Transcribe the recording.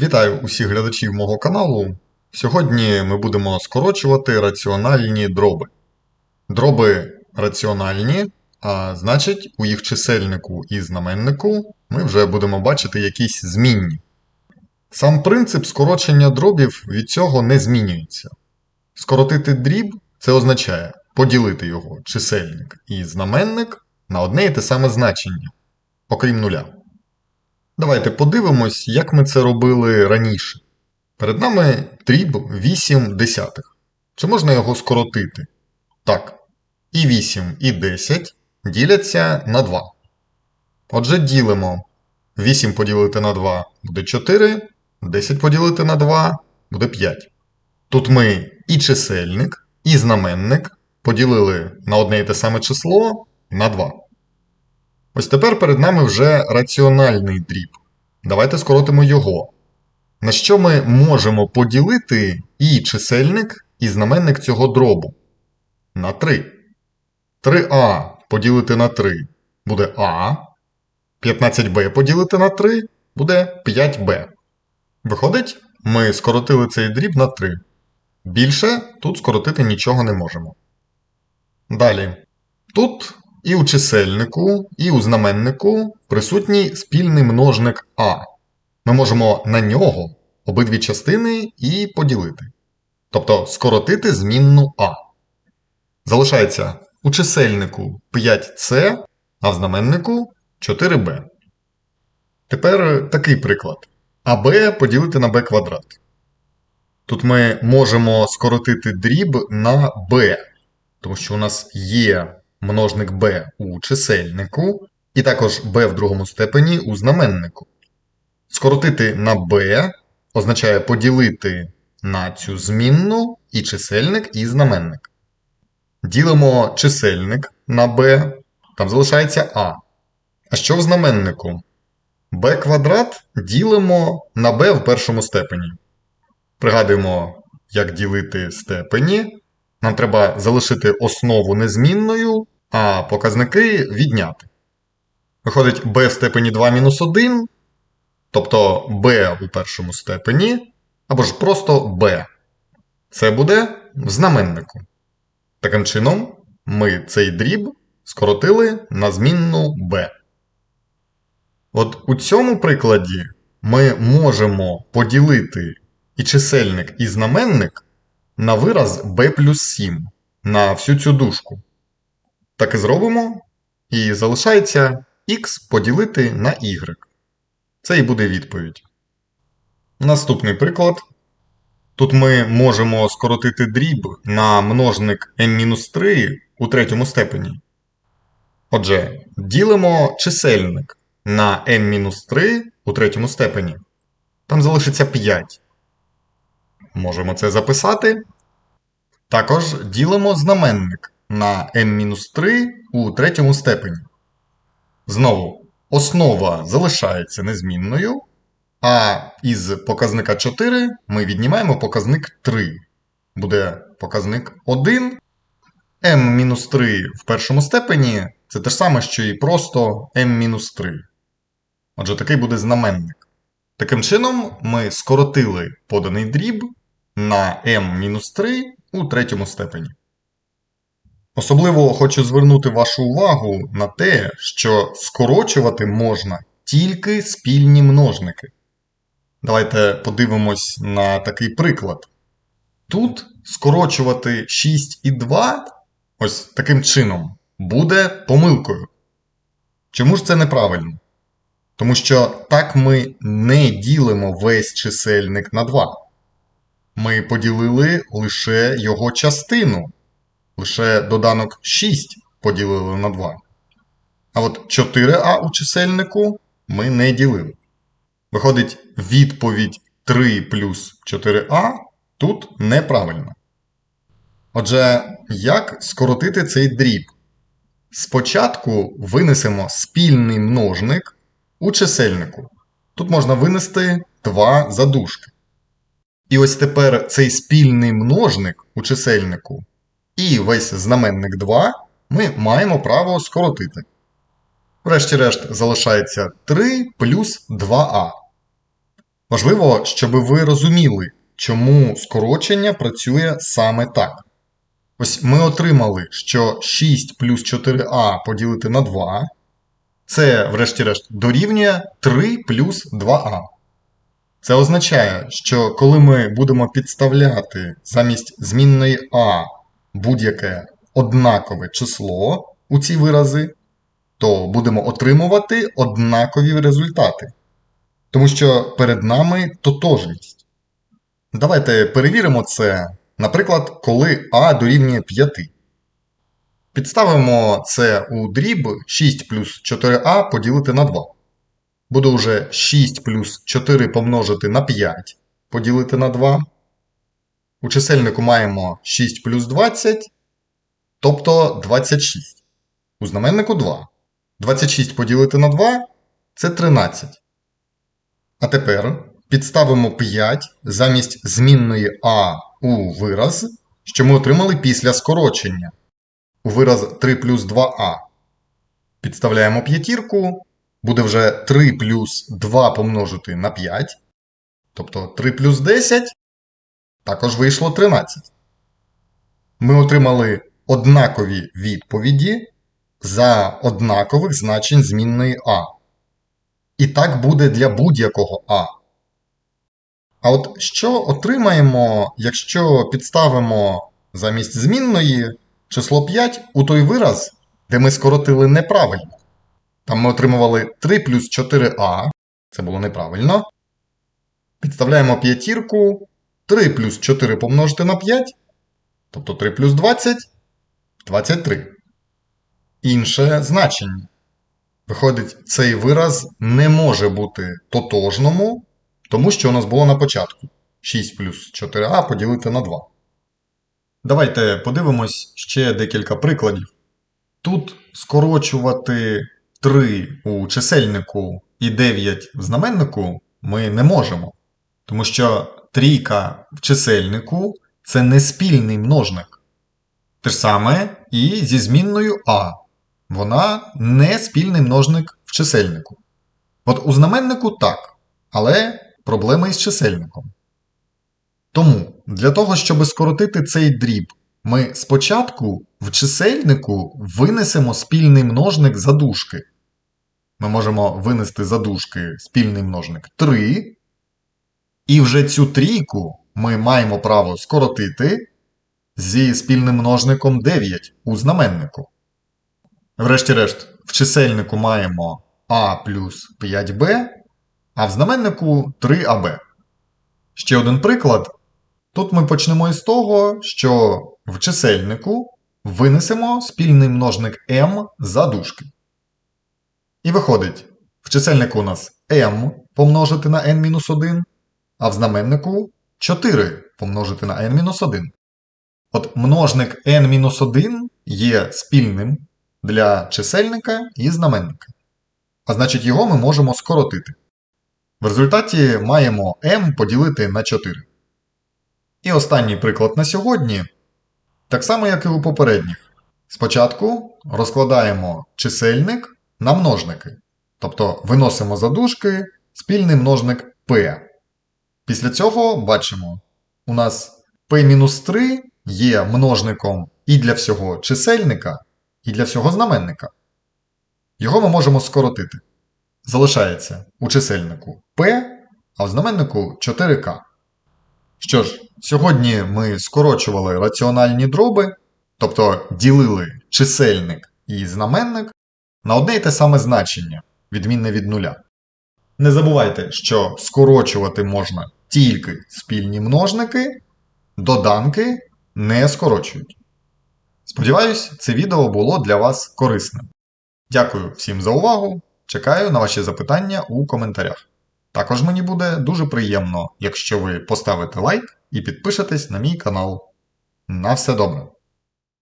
Вітаю усіх глядачів мого каналу. Сьогодні ми будемо скорочувати раціональні дроби. Дроби раціональні, а значить, у їх чисельнику і знаменнику ми вже будемо бачити якісь змінні. Сам принцип скорочення дробів від цього не змінюється. Скоротити дріб це означає поділити його чисельник і знаменник на одне і те саме значення, окрім нуля. Давайте подивимось, як ми це робили раніше. Перед нами дріб 8 десятих. Чи можна його скоротити? Так. І 8, і 10 діляться на 2. Отже, ділимо. 8 поділити на 2 буде 4, 10 поділити на 2 буде 5. Тут ми і чисельник, і знаменник поділили на одне і те саме число на 2. Ось тепер перед нами вже раціональний дріб. Давайте скоротимо його. На що ми можемо поділити і чисельник, і знаменник цього дробу? На 3. 3а поділити на 3 буде А. 15b поділити на 3 буде 5b. Виходить, ми скоротили цей дріб на 3. Більше тут скоротити нічого не можемо. Далі. Тут і у чисельнику, і у знаменнику присутній спільний множник А. Ми можемо на нього обидві частини і поділити. Тобто скоротити змінну А. Залишається у чисельнику 5С, а в знаменнику 4b. Тепер такий приклад. АБ поділити на b квадрат. Тут ми можемо скоротити дріб на b, тому що у нас є множник b у чисельнику, і також b в другому степені у знаменнику. Скоротити на b означає поділити на цю змінну і чисельник, і знаменник. Ділимо чисельник на b, там залишається а. А що в знаменнику? b квадрат ділимо на b в першому степені. Пригадуємо, як ділити степені. Нам треба залишити основу незмінною, а показники відняти. Виходить b в степені 2 мінус 1, тобто b у першому степені, або ж просто b. Це буде в знаменнику. Таким чином, ми цей дріб скоротили на змінну b. От у цьому прикладі ми можемо поділити і чисельник, і знаменник на вираз b плюс 7 на всю цю дужку. Так і зробимо. І залишається x поділити на y. Це і буде відповідь. Наступний приклад. Тут ми можемо скоротити дріб на множник m-3 у третьому степені. Отже, ділимо чисельник на m-3 у третьому степені. Там залишиться 5. Можемо це записати. Також ділимо знаменник на m-3 у третьому степені. Знову, основа залишається незмінною, а із показника 4 ми віднімаємо показник 3. Буде показник 1. m-3 в першому степені це те ж саме, що і просто m-3. Отже, такий буде знаменник. Таким чином, ми скоротили поданий дріб на m-3 у третьому степені. Особливо хочу звернути вашу увагу на те, що скорочувати можна тільки спільні множники. Давайте подивимось на такий приклад. Тут скорочувати 6 і 2 ось таким чином буде помилкою. Чому ж це неправильно? Тому що так ми не ділимо весь чисельник на 2. Ми поділили лише його частину. Лише доданок 6 поділили на 2. А от 4а у чисельнику ми не ділили. Виходить, відповідь 3 плюс 4а тут неправильно. Отже, як скоротити цей дріб? Спочатку винесемо спільний множник у чисельнику. Тут можна винести 2 задушки. І ось тепер цей спільний множник у чисельнику і весь знаменник 2 ми маємо право скоротити. Врешті-решт залишається 3 плюс 2а. Важливо, щоб ви розуміли, чому скорочення працює саме так. Ось ми отримали, що 6 плюс 4а поділити на 2 це, врешті-решт, дорівнює 3 плюс 2а. Це означає, що коли ми будемо підставляти замість змінної а будь-яке однакове число у ці вирази, то будемо отримувати однакові результати. Тому що перед нами тотожність. Давайте перевіримо це, наприклад, коли а дорівнює 5. Підставимо це у дріб 6 плюс 4а поділити на 2. Буде уже 6 плюс 4 помножити на 5 поділити на 2. У чисельнику маємо 6 плюс 20, тобто 26. У знаменнику 2. 26 поділити на 2 це 13. А тепер підставимо 5 замість змінної а у вираз, що ми отримали після скорочення. У вираз 3 плюс 2а. Підставляємо п'ятірку. Буде вже 3 плюс 2 помножити на 5. Тобто 3 плюс 10. Також вийшло 13. Ми отримали однакові відповіді за однакових значень змінної А. І так буде для будь-якого А. А от що отримаємо, якщо підставимо замість змінної число 5 у той вираз, де ми скоротили неправильно? Там ми отримували 3 плюс 4а, це було неправильно. Підставляємо п'ятірку, 3 плюс 4 помножити на 5, тобто 3 плюс 20 23. Інше значення. Виходить, цей вираз не може бути тотожному, тому що у нас було на початку 6 плюс 4а поділити на 2. Давайте подивимось ще декілька прикладів. Тут скорочувати 3 у чисельнику і 9 в знаменнику ми не можемо, тому що трійка в чисельнику це не спільний множник. Те ж саме і зі змінною А. Вона не спільний множник в чисельнику. От у знаменнику так, але проблеми із чисельником. Тому для того, щоб скоротити цей дріб, ми спочатку в чисельнику винесемо спільний множник задушки. Ми можемо винести задушки спільний множник 3. І вже цю трійку ми маємо право скоротити зі спільним множником 9 у знаменнику. Врешті-решт, в чисельнику маємо А плюс 5b, а в знаменнику 3аб. Ще один приклад. Тут ми почнемо із того, що в чисельнику винесемо спільний множник m за дужки. І виходить, в чисельнику у нас m помножити на n-1, а в знаменнику 4 помножити на n-1. От множник n-1 є спільним для чисельника і знаменника. А значить, його ми можемо скоротити. В результаті маємо m поділити на 4. І останній приклад на сьогодні. Так само, як і у попередніх. Спочатку розкладаємо чисельник на множники. Тобто виносимо за дужки спільний множник p. Після цього бачимо, у нас p-3 є множником і для всього чисельника, і для всього знаменника. Його ми можемо скоротити. Залишається у чисельнику p, а в знаменнику 4k. Що ж, сьогодні ми скорочували раціональні дроби, тобто ділили чисельник і знаменник на одне й те саме значення, відмінне від нуля. Не забувайте, що скорочувати можна тільки спільні множники, доданки не скорочують. Сподіваюсь, це відео було для вас корисним. Дякую всім за увагу! Чекаю на ваші запитання у коментарях. Також мені буде дуже приємно, якщо ви поставите лайк і підпишетесь на мій канал. На все добре!